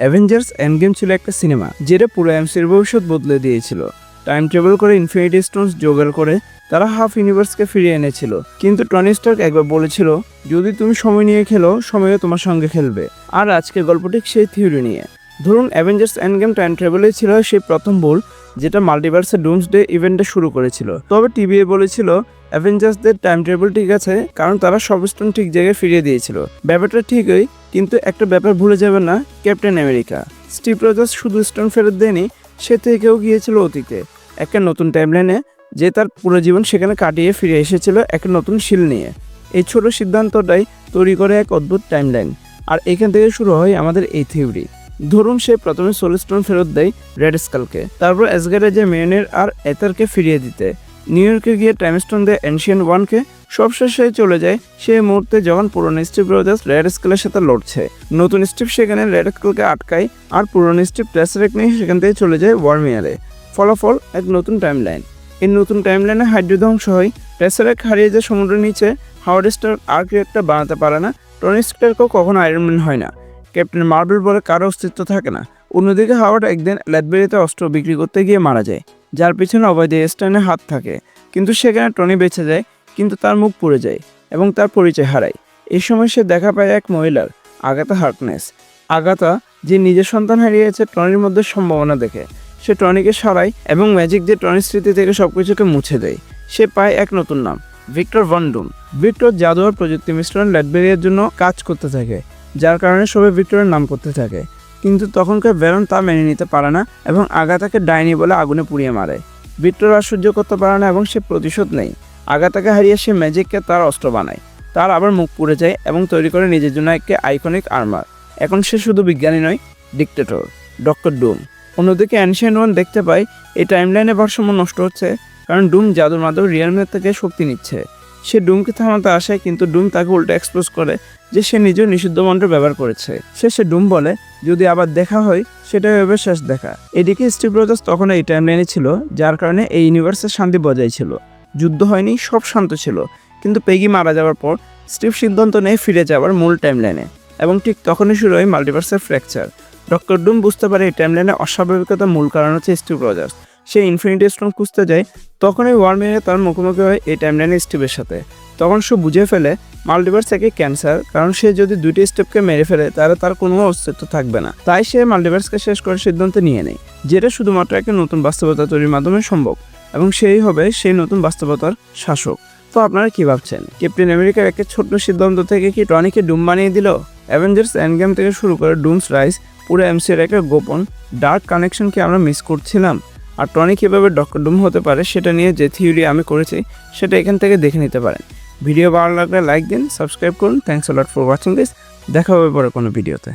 Avengers game ছিল একটা cinema, যেটা পুরো এমসির ভবিষ্যৎ বদলে দিয়েছিল। টাইম ট্রাভেল করে ইনফিনিটি স্টোনস জোগাড় করে তারা হাফ ইউনিভার্সকে ফিরিয়ে এনেছিল। কিন্তু টনি স্টার্ক একবার বলেছিল, যদি তুমি সময় নিয়ে খেলো, সময়ও তোমার সঙ্গে খেলবে। আর আজকের গল্পটি সেই থিওরি নিয়ে। ধরুন অ্যাভেঞ্জার্স অ্যান্ড গেম টাইম ট্রাভেলে ছিল সেই প্রথম ভুল যেটা মাল্টিভার্সের ডুমস ডে ইভেন্টে শুরু করেছিল। তবে টিভিএ বলেছিল অ্যাভেঞ্জার্সদের টাইম ট্রাভেল ঠিক আছে, কারণ তারা সব স্টোন ঠিক জায়গায় ফিরিয়ে দিয়েছিল। ব্যাপারটা ঠিকই, কিন্তু একটা ব্যাপার ভুলে যাবে না ক্যাপ্টেন আমেরিকা স্টিভ রজার্স শুধু স্টোন ফেরত দেয়নি, সে থেকেও গিয়েছিল অতীতে। একটা নতুন টাইমলাইনে যে তার পুরো জীবন সেখানে কাটিয়ে ফিরে এসেছিল একটা নতুন শিল নিয়ে। এই ছোট সিদ্ধান্তটাই তৈরি করে এক অদ্ভুত টাইমলাইন আর এখান থেকে শুরু হয় আমাদের এই থিওরি ধরুন সে প্রথমে সোলস্টোন ফেরত দেয় রেড স্কালকে তারপর অ্যাসগারে যে মেয়নের আর এথারকে ফিরিয়ে দিতে। নিউ ইয়র্কে গিয়ে টাইমস্টোন দেয় এনশিয়ান ওয়ানকে সবশেষে চলে যায় সেই মুহূর্তে যখন পুরনো স্টিভ রজার্স রেড স্কেলের সাথে লড়ছে। নতুন স্টিভ সেখানে রেড স্কেলকে আটকায় আর পুরনো স্টিভ প্রেসারেক নিয়ে সেখান থেকে চলে যায় ওয়ার্মিয়ারে ফলাফল এক নতুন টাইমলাইন এই নতুন টাইমলাইনে হাইড্রো ধ্বংস হয়। প্রেসারেক হারিয়ে যায় সমুদ্রের নিচে। হাওয়ার্ড স্টার আর ক্রিয়েটটা বানাতে পারে না। টনি স্টারকেও কখনো আয়রনম্যান হয় না। ক্যাপ্টেন মার্বেল বলে কারও অস্তিত্ব থাকে না। অন্যদিকে হাওয়ার্ড একদিন ল্যাদবেরিতে অস্ত্র বিক্রি করতে গিয়ে মারা যায়, যার পিছনে অবৈধ স্টাইনের হাত থাকে। কিন্তু সেখানে টনি বেঁচে যায়, কিন্তু তার মুখ পুড়ে যায় এবং তার পরিচয় হারায়। এই সময় সে দেখা পায় এক মহিলার আগাতা হার্কনেস। আগাতা যে নিজের সন্তান হারিয়েছে টনির মধ্যে সম্ভাবনা দেখে। সে টনিকে সরায় এবং ম্যাজিক দিয়ে টনির স্মৃতি থেকে সব কিছুকে মুছে দেয়। সে পায় এক নতুন নাম, ভিক্টর ভন্ডুম ভিক্টর জাদু আর প্রযুক্তি মিশ্রণ ল্যাডবেরিয়ার জন্য কাজ করতে থাকে। যার কারণে সবাই ভিক্টরের নাম করতে থাকে। কিন্তু তখনকার ব্যারন তা মেনে নিতে পারে না এবং আগাতাকে ডাইনি বলে আগুনে পুড়িয়ে মারে। ভিক্টর আর সহ্য করতে পারে না এবং সে প্রতিশোধ নেই আগাতাকে হারিয়ে সে ম্যাজিককে তার অস্ত্র বানায়। তার আবার মুখ পুড়ে যায় এবং তৈরি করে নিজের জন্য একটি আইকনিক আর্মার। এখন সে শুধু বিজ্ঞানী নয়, ডিক্টেটর, ডক্টর ডুম। অন্যদিকে অ্যানশিয়ান ওয়ান দেখতে পাই এই টাইমলাইনে ভারসাম্য নষ্ট হচ্ছে, কারণ ডুম জাদুর মাধ্যমে রিয়ালমের থেকে শক্তি নিচ্ছে। সে ডুমকে থামাতে আসে, কিন্তু ডুম তাকে উল্টো এক্সপ্রেস করে যে সে নিজেও নিষিদ্ধ মন্ত্র ব্যবহার করেছে। শেষে ডুম বলে, যদি আবার দেখা হয়, সেটাই হবে শেষ দেখা। এদিকে স্টিভ রজার্স তখন এই টাইম টাইমলাইনে ছিল, যার কারণে এই ইউনিভার্সের শান্তি বজায় ছিল। যুদ্ধ হয়নি, সব শান্ত ছিল। কিন্তু পেগি মারা যাওয়ার পর, স্টিভ সিদ্ধান্ত নেয় ফিরে যাওয়ার মূল টাইমলাইনে এবং ঠিক তখনই শুরু হয় মাল্টিভার্সের ফ্র্যাকচার ডক্টর ডুম বুঝতে পারে এই টাইমলাইনে অস্বাভাবিকতার মূল কারণ হচ্ছে স্টিভ রজার্স। সে ইনফিনিটি স্টোন খুঁজতে যায়, তখনই ওয়ার্মিয়ারে তার মুখোমুখি হয় এই টাইমলাইনে স্টিভের সাথে। তখন সে বুঝে ফেলে মাল্টিভার্স একে ক্যান্সার কারণ সে যদি দুটি স্টেপকে মেরে ফেলে, তাহলে তার কোনো অস্তিত্ব থাকবে না। তাই সে মাল্টিভার্সকে শেষ করার সিদ্ধান্ত নিয়ে নেয়, যেটা শুধুমাত্র একটা নতুন বাস্তবতা তৈরির মাধ্যমে সম্ভব, এবং সেই হবে সেই নতুন বাস্তবতার শাসক। তো আপনারা কি ভাবছেন? ক্যাপ্টেন আমেরিকার একটা ছোট্ট সিদ্ধান্ত থেকে কি টনিকে ডুম বানিয়ে দিল? অ্যাভেঞ্জার্স অ্যান্ড গেম থেকে শুরু করে ডুমস রাইস পুরো এমসির একটা গোপন ডার্ক কানেকশনকে আমরা মিস করছিলাম? আর টনি কীভাবে ডক্টর ডুম হতে পারে, সেটা নিয়ে যে থিওরি আমি করেছি, সেটা এখান থেকে দেখে নিতে পারেন। ভিডিও ভালো লাগলে লাইক দিন সাবস্ক্রাইব করুন। Thanks lot for watching this দেখা হবে পরে কোনো ভিডিওতে।